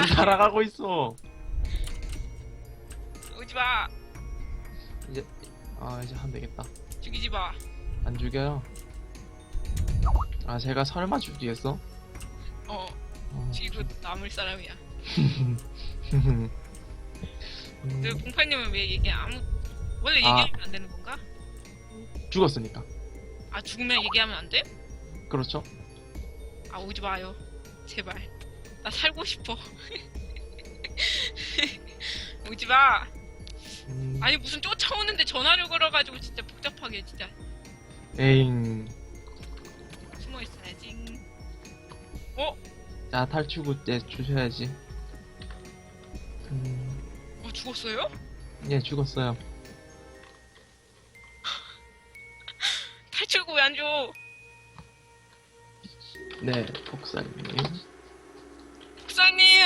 안 따라가고 있어. 오지 마. 이제 아 이제 하면 되겠다. 죽이지 마. 안 죽여요. 아 제가 설마 죽이겠어? 어, 어, 죽이고 남을 사람이야. 음, 그 공팔님은 왜 얘기 아무 원래 아. 얘기하면 안 되는 건가? 죽었으니까. 아 죽으면 얘기하면 안 돼? 그렇죠. 아 오지 마요. 제발. 나 살고 싶어. 오지 마. 음, 아니 무슨 쫓아오는데 전화를 걸어가지고 진짜 복잡하게 진짜 에잉. 숨어 있어야지. 어? 자 탈출구 때 주셔야지. 음, 어 죽었어요? 예 죽었어요. 탈출구 왜 안 줘? 네 복사님.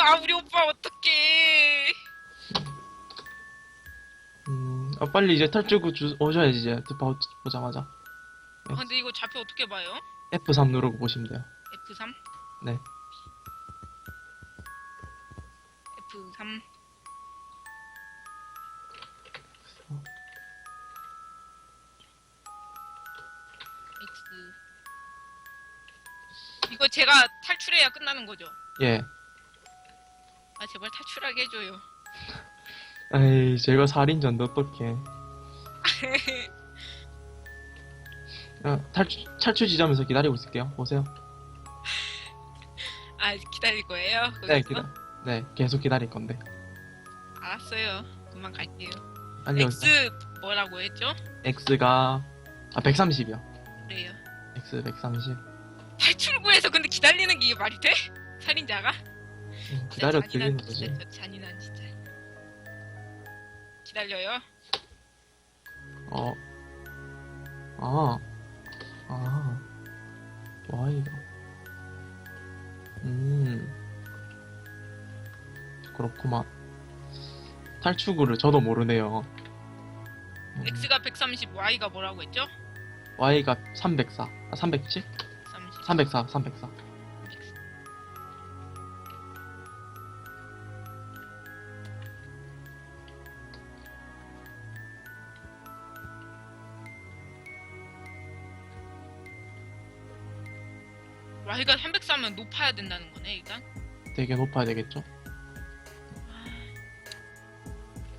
아 우리 오빠 어떡해? 음, 아, 빨리 이제 탈출구 주, 오셔야지 이제 보, 보자마자. 아, 근데 이거 좌표 어떻게 봐요? F3 누르고 보시면 돼요. F3? 네. F3. X. 이거 제가 탈출해야 끝나는 거죠? 예. 아 제발 탈출하게 해줘요. 에이 제가 살인자인데 어떡해. 아, 탈출, 탈출 지점에서 기다리고 있을게요. 오세요. 아 기다릴 거예요? 네, 거기서? 기다. 네, 계속 기다릴 건데. 알았어요. 금방 갈게요. 오세요. X 뭐라고 했죠? X가 아 130이요. 그래요. X 130. 탈출구에서 근데 기다리는 게 이게 말이 돼? 살인자가? 음, 기다려 진짜 드리는 거지. 진짜 잔인한 진짜. 기다려요. 어. 아. 아. Y가. 음. 그렇구만. 탈출구를 저도 모르네요. 음, X가 130, Y가 뭐라고 했죠? Y가 304. 아, 310? 30. 304, 304. Y가 304면 높아야 된다는 거네 일단. 되게 높아야 되겠죠?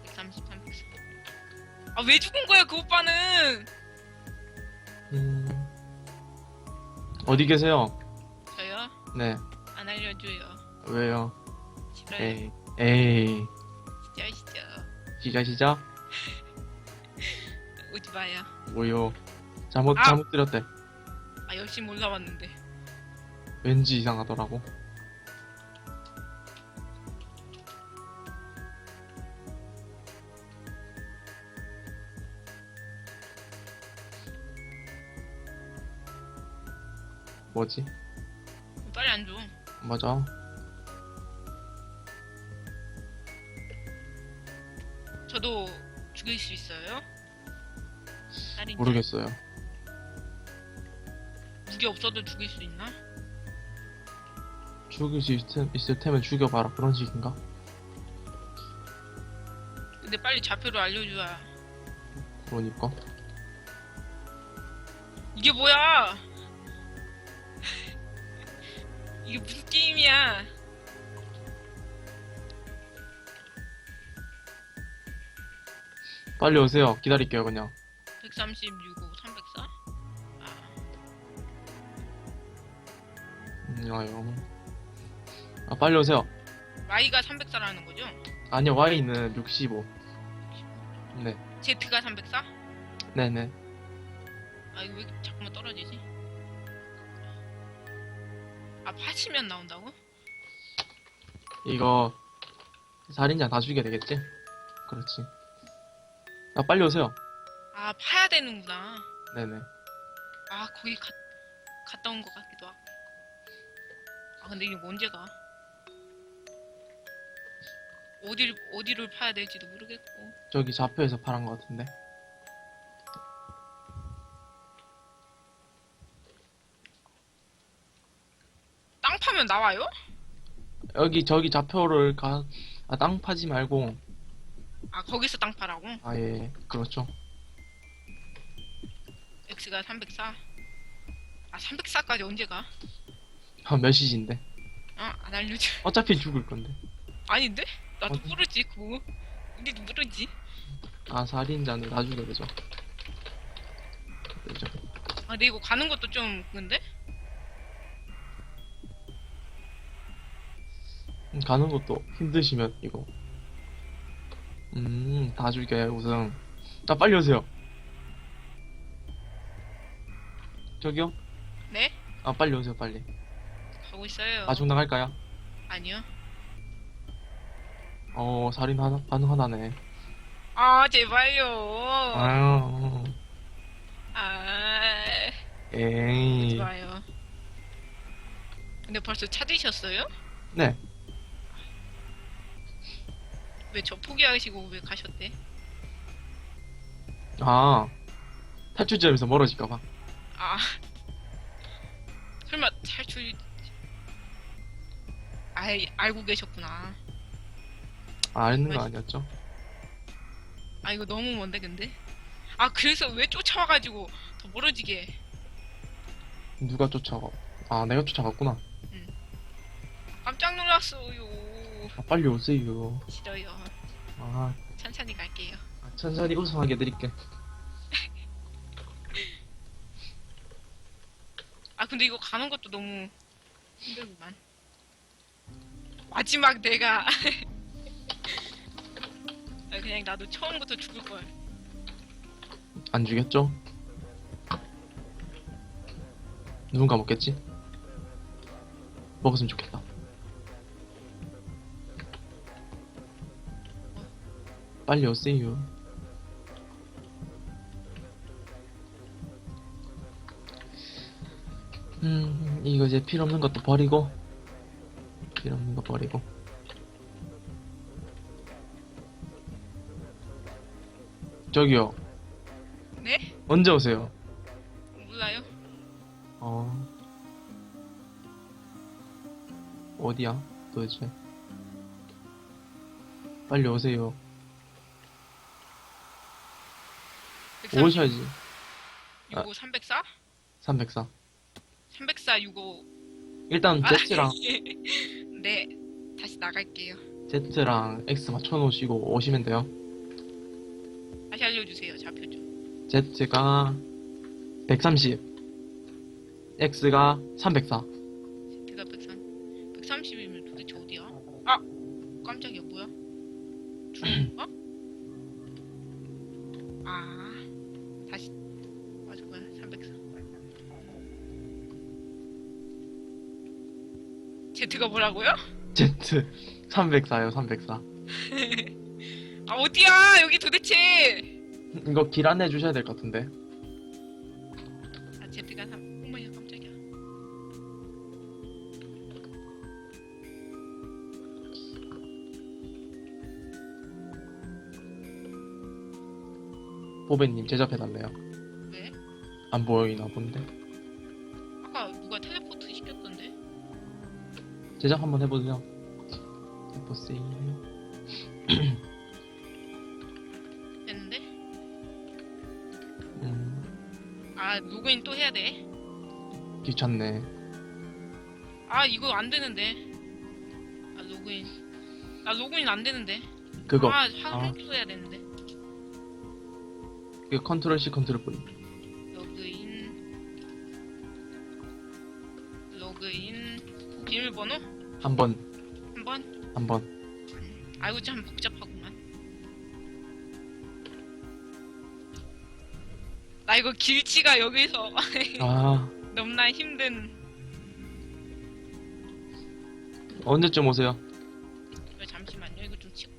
130, 304. 아왜 죽은 거야 그 오빠는? 음. 어디 계세요? 저요? 네. 안 알려줘요. 왜요? 싫어요. 에이. 에이. 진짜 진짜. 시작, 시작. 오지 마요. 뭐요? 잘못, 아! 잘못 드렸대. 아 열심히 올라왔는데. 왠지 이상하더라고. 뭐지? 빨리 안 줘. 맞아. 저도 죽일 수 있어요? 모르겠어요. 무기 없어도 죽일 수 있나? 죽일 수 있을, 있을 테면 죽여봐라. 그런 식인가? 근데 빨리 좌표를 알려줘야. 그러니까. 이게 뭐야? 이게 무슨 게임이야? 빨리 오세요. 기다릴게요, 그냥. 136, 304? 아, 음, 아요. 아, 빨리 오세요. Y가 304라는 거죠? 아니요, Y는 65. 네. Z가 304? 네네. 아, 이거 왜 자꾸만 떨어지지? 아, 80면 나온다고? 이거, 살인자 다 죽여야 되겠지? 그렇지. 아, 빨리 오세요. 아, 파야 되는구나. 네네. 아, 거기 가, 갔다 온 것 같기도 하고. 아, 근데 이게 언제 가? 어디를, 어디를 파야 될지도 모르겠고. 저기 좌표에서 파란 것 같은데. 땅 파면 나와요? 여기 저기 좌표를 가, 아, 땅 파지 말고, 아 거기서 땅 파라고? 아, 예, 그렇죠. X가 304. 아 304까지 언제 가? 아, 몇 시인데? 어안 알려줘. 어차피 죽을 건데. 아닌데? 나도 어디? 모르지 그거. 우리도 모르지. 아, 살인자는 나 죽여야 되죠. 되죠. 아 근데 이거 가는 것도 좀 근데? 음, 가는 것도 힘드시면, 이거. 음, 다 죽여요, 우승. 아, 빨리 오세요. 저기요? 네? 아, 빨리 오세요, 빨리. 가고 있어요. 아중 나갈까요? 아니요. 어, 살인 하나, 가능하다네. 아 제발요. 아유, 아 에이. 좋아요. 근데 벌써 찾으셨어요? 네. 왜 저 포기하시고 왜 가셨대? 아, 탈출점에서 멀어질까봐. 아 설마 탈출 아 알고 계셨구나. 아, 아는 거 맞- 아니었죠? 아 이거 너무 먼데 근데? 아 그래서 왜 쫓아와가지고 더 멀어지게? 누가 쫓아가? 아, 내가 쫓아갔구나. 깜짝 놀랐어요. 아, 빨리 오세요. 싫어요. 아, 천천히 갈게요. 천천히 우승하게 해드릴게. 아 근데 이거 가는 것도 너무 힘들구만. 마지막 내가 아, 그냥 나도 처음부터 죽을 걸. 안 주겠죠? 누군가 먹겠지? 먹었으면 좋겠다. 빨리 오세요. 음, 이거 이제 필요 없는 것도 버리고, 필요 없는 거 버리고. 저기요, 네? 언제 오세요? 몰라요. 어. 어디야, 도대체? 빨리 오세요. 오셔야지. 65 304? 304. 304 65 일단 아, Z랑, 네 다시 나갈게요. Z랑 X 맞춰 놓으시고 오시면 돼요. 다시 알려주세요 좌표 좀. Z가 130, X가 304. 제가 103 130이면 도대체 어디야? 아 깜짝이야 뭐야? 중인가? 아 다시 맞아 뭐야 304 Z가 뭐라고요? Z 304요, 304. 아 어디야 여기 도대체 이거 길 안내 주셔야 될 것 같은데. 아 Z가 3 어머야 깜짝이야 보배님 제접해달래요. 왜? 안 보이나 본데. 아까 누가 텔레포트 시켰던데 제작 한번 해보세요. 해보세요. 아 로그인 또 해야 돼? 귀찮네. 아 이거 안 되는데. 아 로그인. 아 로그인 안 되는데. 그거, 아 아. 한국도 해야 되는데. 그 컨트롤 C 컨트롤 V. 로그인. 로그인. 비밀번호? 한 번, 한 번? 한 번. 아이고 참 복잡하구 나 이거 길치가 여기서 아, 너무나 힘든 언제쯤 오세요? 왜 잠시만요 이거 좀 치고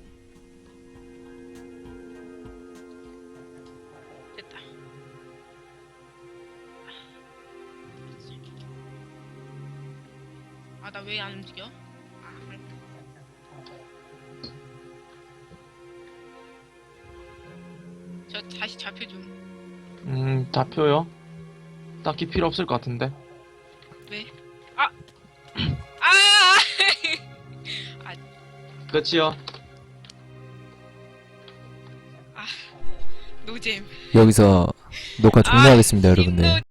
됐다 아 나 왜 안 움직여? 아. 저 다시 좀 음, 좌표요? 딱히 필요 없을 것 같은데. 왜? 아! 아! 끝이요. 노잼. 여기서 녹화 종료하겠습니다, 아, 여러분들.